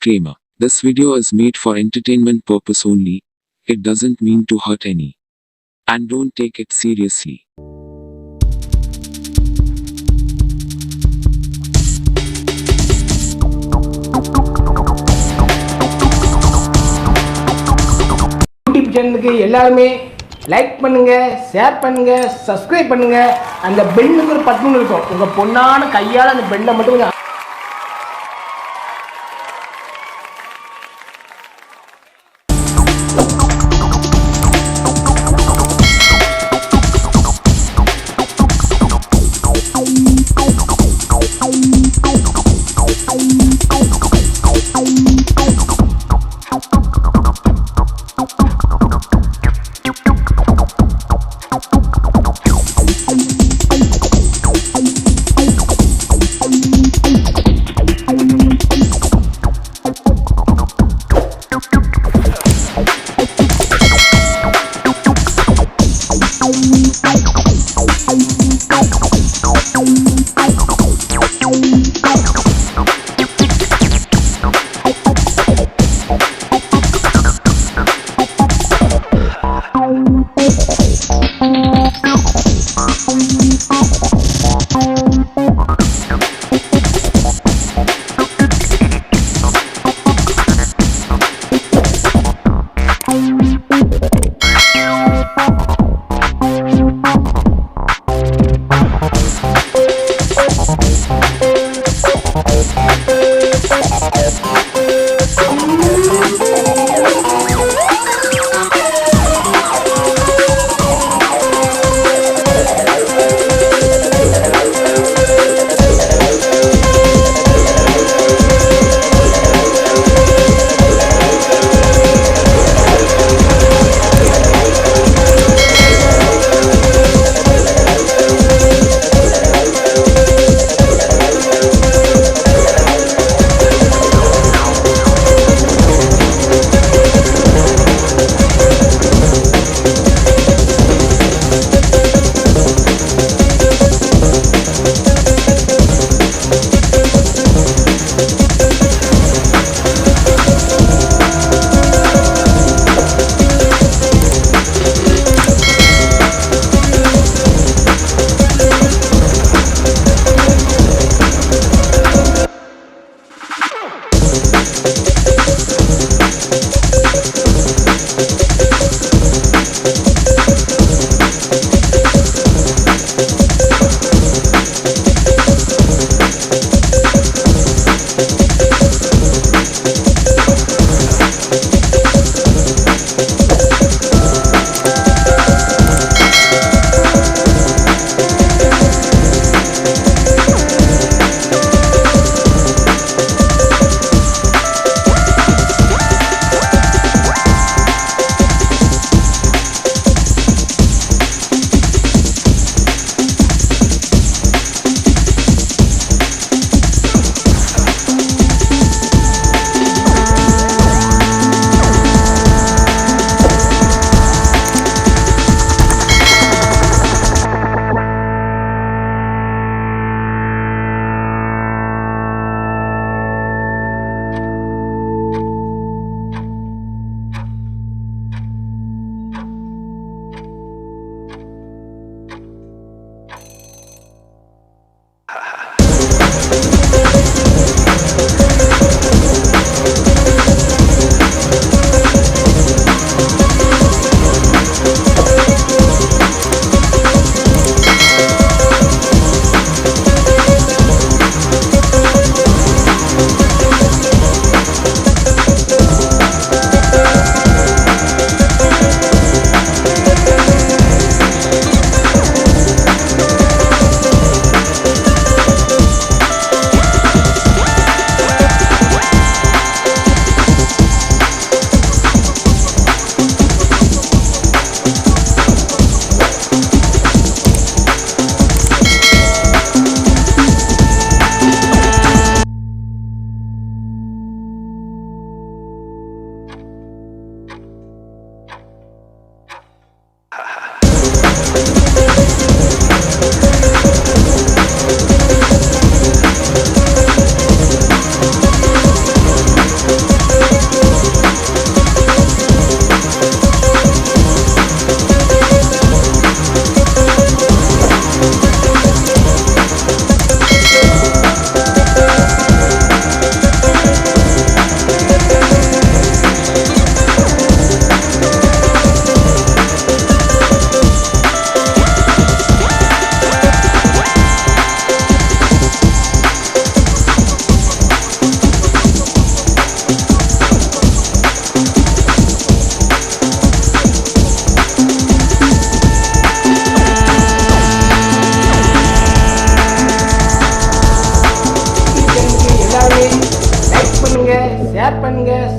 Disclaimer This video is made for entertainment purpose only. It doesn't mean to hurt any. And don't take it seriously. YouTube சேனலுக்கு எல்லாருமே like பண்ணுங்க share பண்ணுங்க subscribe பண்ணுங்க அந்த பெண்ணுக்கு ஒரு பட்டன் இருக்கும் உங்க பொண்ணான கையால் அந்த பெண்ணை மட்டும்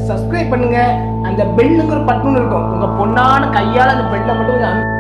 சப்ஸ்கிரைப் பண்ணுங்க. அந்த பெல்லுங்கிற பட்டுன்னு இருக்கும். உங்க பொண்ணான கையால அந்த பெல்லை மட்டும் கொஞ்சம்